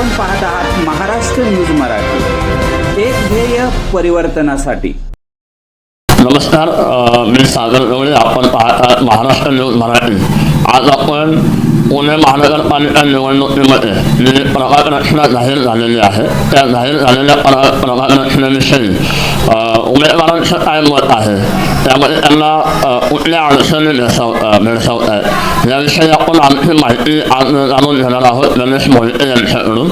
आपण पाहत आहात महाराष्ट्र न्यूज मराठी. एक ध्येय परिवर्तनासाठी. नमस्कार मी सागर गवळे. आपण पाहत आहात महाराष्ट्र न्यूज मराठी. आज आपण पुणे महानगरपालिका निवडणुकीमध्ये जी प्रभाग रचना जाहीर झालेली आहे त्या जाहीर झालेल्या प्र प्रभाग रचनेविषयी उमेदवारांचं काय मत आहे? त्यामध्ये त्यांना कुठल्या अडचणी भेडसाव भेडसावत आहेत याविषयी आपण आणखी माहिती जाणून घेणार आहोत गणेश मोहिते यांच्याकडून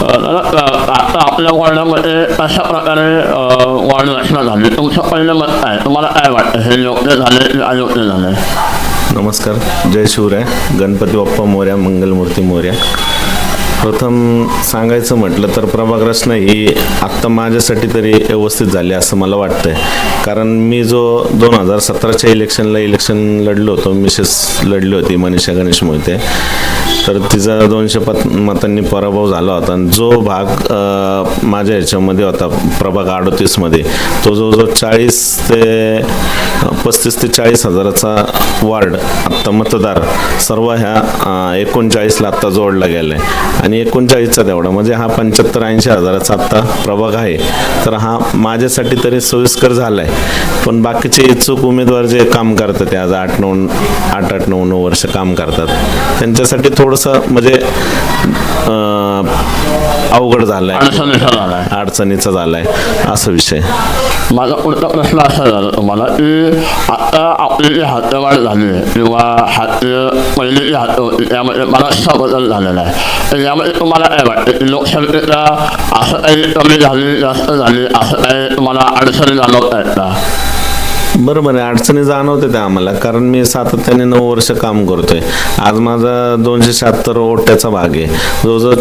तर, अ, आता आपल्या वॉर्डामध्ये कशा प्रकारे अ, वॉर्ड रचना झाली तुमचं पहिलं मत काय तुम्हाला काय वाटतं हे योग्य झाले की अयोग्य झाले नमस्कार जय शिवराय गणपती बाप्पा मोर्या मंगलमूर्ती मोर्या. प्रथम सांगायचं म्हटलं तर प्रभाग रचना ही आत्ता माझ्यासाठी तरी व्यवस्थित झाली असं मला वाटतंय. कारण मी जो दोन हजार सतराच्या इलेक्शनला इलेक्शन लढलो होतो मिसेस लढली होती मनीषा गणेश मोहिते. तर तिचा दोनशे पत मतांनी पराभव झाला होता. आणि जो भाग माझ्या ह्याच्यामध्ये होता प्रभाग अडतीसमध्ये तो जवळजवळ चाळीस ते पस्तीस ते चाळीस हजाराचा वार्ड आत्ता मतदार सर्व ह्या एकोणचाळीसला आत्ता जोडला गेला आहे आणि एकोणचाळीसचा तेवढा म्हणजे हा पंच्याहत्तर ऐंशी हजाराचा आत्ता प्रभाग आहे. तर हा माझ्यासाठी तरी सोयीस्कर झाला आहे पण बाकीचे इच्छुक उमेदवार जे काम करतात ते आज आठ नऊ आठ आठ नऊ नऊ वर्ष काम करतात. त्यांच्यासाठी थोडं थोडंसं म्हणजे अ, अवघड झालं आहे अडचणीचा झाला आहे अडचणीचा झाला आहे असा विषय. माझा पुढचा प्रश्न असा झाला तुम्हाला की आता आपली जी हातवाढ झाली आहे किंवा हात पहिली जी हात होती त्यामध्ये बराचसा बदल झालेला आहे. तर यामध्ये तुम्हाला काय वाटतं की लोकसंख्येचा असं काही कमी झाली जास्त झाली असं काही तुम्हाला अडचणी जाणवत आहेत का? बरोबर आहे अडचणी जाणवते त्या आम्हाला. कारण मी सातत्याने नऊ वर्ष काम करतोय. आज माझा दोनशे शहात्तर ओट्याचा भाग आहे. जवळजवळ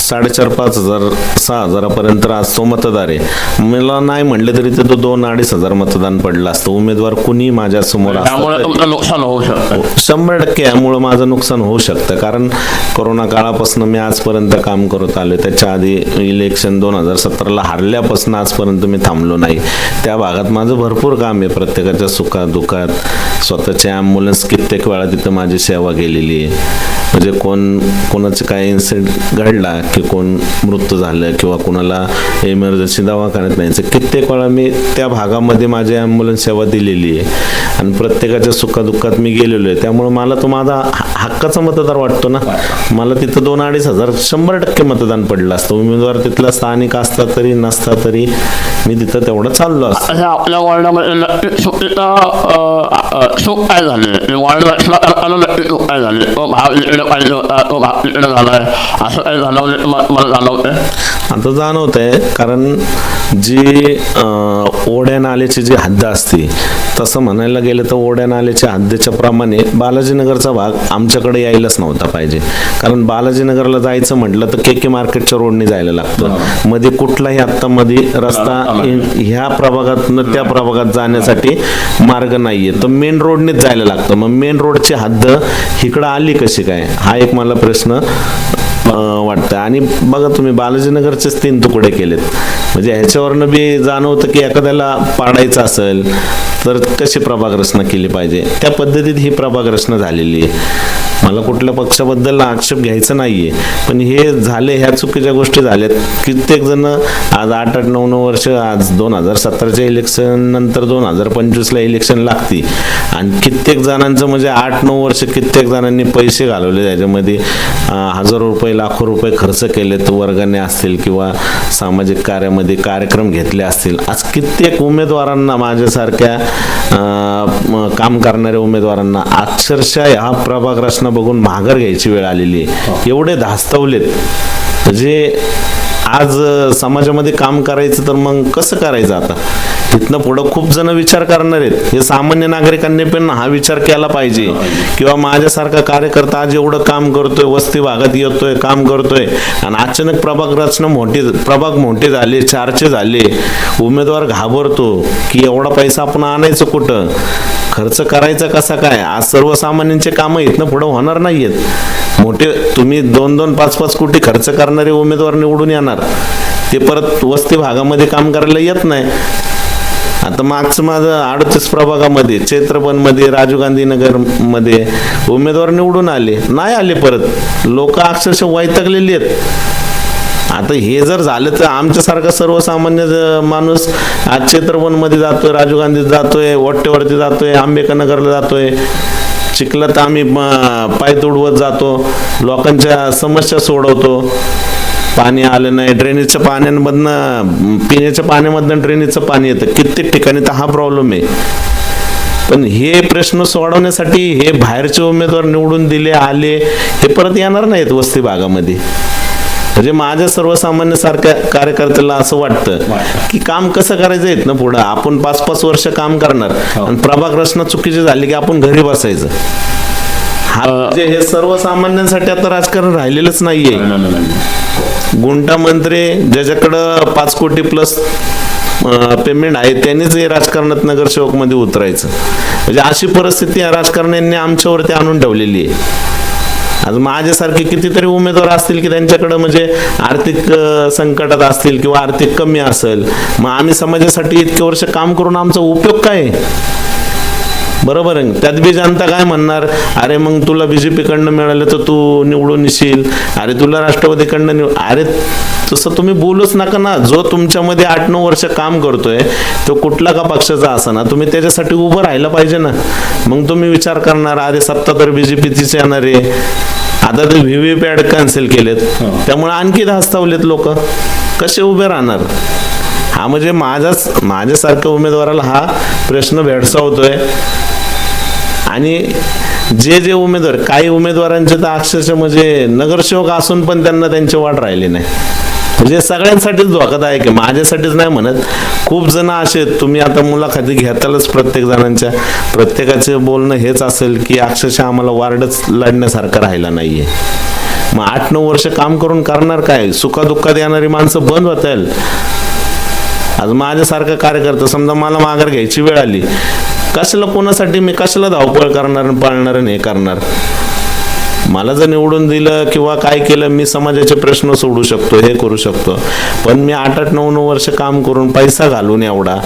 साडेचार पाच हजार सहा हजारापर्यंत आज तो मतदार आहे. मला नाही म्हटले तरी ते तो दोन अडीच हजार मतदान पडलं असतं. उमेदवार कुणी माझ्यासमोर शकतं. शंभर टक्के यामुळं माझं नुकसान होऊ शकतं. कारण कोरोना काळापासून मी आजपर्यंत काम करत आलो त्याच्या आधी इलेक्शन दोन हजार सतराला हारल्यापासून आजपर्यंत मी थांबलो नाही. त्या भागात माझं भरपूर काम आहे प्रत्येकाच्या सुखात दुःखात स्वतःचे ॲम्ब्युलन्स कित्येक वेळा तिथं माझी सेवा गेलेली आहे. म्हणजे कोण कोणाचं काय इन्सिडेंट घडला की कोण मृत्यू झालं किंवा कोणाला इमर्जन्सी दवाखान्यात न्यायचं कित्येक वेळा मी त्या भागामध्ये माझी ॲम्ब्युलन्स सेवा दिलेली आहे. आणि प्रत्येकाच्या सुखादुःखात मी गेलेलो आहे. त्यामुळे मला तो माझा हक्काचा मतदार वाटतो ना. मला तिथं दोन अडीच हजार शंभर टक्के मतदान पडलं असतं. उमेदवार तिथला स्थानिक असता तरी नसता तरी मी तिथं तेवढं चाललो असतो. हे आपल्या वॉर्डामध्ये चूक काय झाली वॉर्ड रचना करताना नक्की चूक काय झाली तो भाव इकडे पाहिजे होता तो झालाय. असं काही जाणवले मला आता जाणवत आहे कारण जी ओढ्या नाल्याची जी हद्द असते तसं म्हणायला गेलं तर ओढ्या नाल्याच्या हद्दीच्या प्रमाणे बालाजीनगरचा भाग आमच्याकडे यायलाच नव्हता पाहिजे. कारण बालाजीनगरला जायचं म्हटलं तर के के मार्केटच्या रोडने जायला लागतं. मध्ये कुठलाही आत्ता मध्ये रस्ता ह्या प्रभागातनं त्या प्रभागात जाण्यासाठी मार्ग नाहीये. तर मेन रोडनेच जायला लागतं. मग मेन रोडची हद्द इकडं आली कशी काय? हा एक मला प्रश्न वाटतं आणि बघा तुम्ही बालाजीनगरचेच तीन तुकडे केलेत. म्हणजे ह्याच्यावरनं बी जाणवतं की एखाद्याला पाडायचं असेल तर कशी प्रभाग रचना केली पाहिजे? त्या पद्धतीत ही प्रभाग रचना झालेली आहे. मला कुठल्या पक्षाबद्दल आक्षेप घ्यायचा नाहीये. पण हे झाले ह्या चुकीच्या गोष्टी झाल्यात. कित्येक जण आज आठ आठ नऊ नऊ वर्ष आज दोन हजार सतराच्या इलेक्शन नंतर दोन हजार पंचवीसला इलेक्शन लागते आणि कित्येक जणांचं म्हणजे आठ नऊ वर्ष कित्येक जणांनी पैसे घालवले त्याच्यामध्ये. हजारो रुपये लाखो रुपये खर्च केलेत. वर्गाने असतील किंवा सामाजिक कार्यामध्ये कार्यक्रम घेतले असतील. आज कित्येक उमेदवारांना माझ्यासारख्या काम करणाऱ्या उमेदवारांना अक्षरशः ह्या प्रभाग रचना बघून माघार घ्यायची वेळ आलेली आहे. एवढे धास्तावलेत. म्हणजे आज समाजामध्ये काम करायचं तर मग कसं करायचं आता? तिथनं पुढं खूप जण विचार करणार आहेत. हे सामान्य नागरिकांनी पण हा विचार केला पाहिजे. किंवा माझ्यासारखा कार्यकर्ता आज एवढं काम करतोय वस्ती भागात येतोय काम करतोय. आणि अचानक प्रभाग रचना मोठी प्रभाग मोठे झाले चारचे झाले. उमेदवार घाबरतो की एवढा पैसा आपण आणायचं कुठं? खर्च करायचा कसा काय? आज सर्वसामान्यांचे कामं इथनं पुढं होणार नाहीयेत. मोठे तुम्ही दोन दोन पाच पाच कोटी खर्च करणारे उमेदवार निवडून येणार. ते परत वस्ती भागामध्ये काम करायला येत नाही. आता मागचं माझं अडतीस प्रभागामध्ये चैत्रपनमध्ये राजीव गांधी नगरमध्ये उमेदवार निवडून आले नाही आले परत. लोक अक्षरशः वैतकलेली आहेत. आता हे जर झालं तर आमच्यासारखा सर्वसामान्य माणूस आज चैत्रपनमध्ये जातोय राजीव गांधी जातोय वट्टेवरती जातोय आंबेडकरनगरला जातोय. चिखलात आम्ही पाय तुडवत जातो लोकांच्या समस्या सोडवतो. पाणी आलं नाही ड्रेनेजच्या पाण्यांमधनं पिण्याच्या पाण्यामधनं ड्रेनेजचं पाणी येतं. कित्येक ठिकाणी तर हा प्रॉब्लेम आहे. पण हे प्रश्न सोडवण्यासाठी हे बाहेरचे उमेदवार निवडून दिले आले हे परत येणार नाहीत वस्ती भागामध्ये. म्हणजे माझ्या सर्वसामान्य सारख्या कार्यकर्त्याला असं वाटतं की काम कसं करायचं आहेत ना पुढं? आपण पाच पाच वर्ष काम करणार. आणि प्रभाग रचना चुकीची झाली की आपण घरी बसायचं. हा म्हणजे हे सर्वसामान्यांसाठी आता राजकारण राहिलेलंच नाहीये. गुंटा मंत्री ज्याच्याकडं पाच कोटी प्लस पेमेंट आहे त्यांनीच हे राजकारणात नगरसेवकमध्ये उतरायचं. म्हणजे अशी परिस्थिती या राजकारण्यांनी आमच्यावरती आणून ठेवलेली आहे. आज माझ्यासारखे कितीतरी उमेदवार असतील की त्यांच्याकडे म्हणजे आर्थिक संकटात असतील किंवा आर्थिक कमी असेल मग आम्ही समाजासाठी इतके वर्ष काम करून आमचा उपयोग काय आहे? बरोबर आहे. त्यात बी जनता काय म्हणणार? अरे मग तुला बीजेपी कडनं मिळालं तर तू निवडून येशील. अरे तुला राष्ट्रवादीकडनं निवड अरे तसं तुम्ही बोलूच नका ना. जो तुमच्यामध्ये आठ नऊ वर्ष काम करतोय तो कुठला का पक्षाचा असा तुम्ही त्याच्यासाठी उभं राहिलं पाहिजे ना. मग तुम्ही विचार करणार अरे सत्ता तर बीजेपीचीच येणार आहे. आता ते व्ही व्ही पॅड कॅन्सल केलेत. त्यामुळे आणखी धास्तावलेत लोक. कसे उभे राहणार? हा म्हणजे माझाच माझ्यासारख्या उमेदवाराला हा प्रश्न भेडसावतोय. आणि जे जे उमेदवार काही उमेदवारांचे तर अक्षरशः म्हणजे नगरसेवक असून पण त्यांना त्यांची वाट राहिली नाही. म्हणजे सगळ्यांसाठीच धोकादायक आहे. माझ्यासाठीच नाही म्हणत. खूप जण असे आहेत. तुम्ही आता मुलाखती घेतालच प्रत्येक जणांच्या. प्रत्येकाचे बोलणं हेच असेल की अक्षरशः आम्हाला वार्डच लढण्यासारखं राहिला नाहीये. मग आठ नऊ वर्ष काम करून करणार काय? सुखादुःखात येणारी माणसं बंद होतील. आज माझ्यासारखा कार्यकर्ता समजा मला माघार घ्यायची वेळ आली. कशाला कोणासाठी मी कशाला धावपळ करणार पाळणार आणि हे करणार? मला जर निवडून दिलं किंवा काय केलं मी समाजाचे प्रश्न सोडू शकतो हे करू शकतो. पण मी आठ आठ नऊ नऊ वर्ष काम करून पैसा घालून एवढा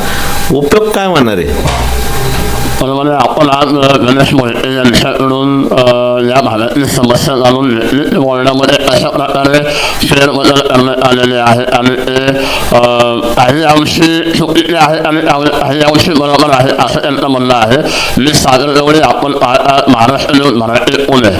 उपयोग काय होणार आहे? बरोबर आपण आज गणेश मोहिते यांच्याकडून अ, या भागातील समस्या जाणून घेतली. वॉर्डामध्ये अशा प्रकारे फेरबदल करण्यात आलेले आहे आणि ते काही अंशी चुकीचे आहे आणि काही अंशी बरोबर आहे असं त्यांचं म्हणणं आहे. मी सागर गवळी आपण पाहता महाराष्ट्र न्यूज मराठी पुणे.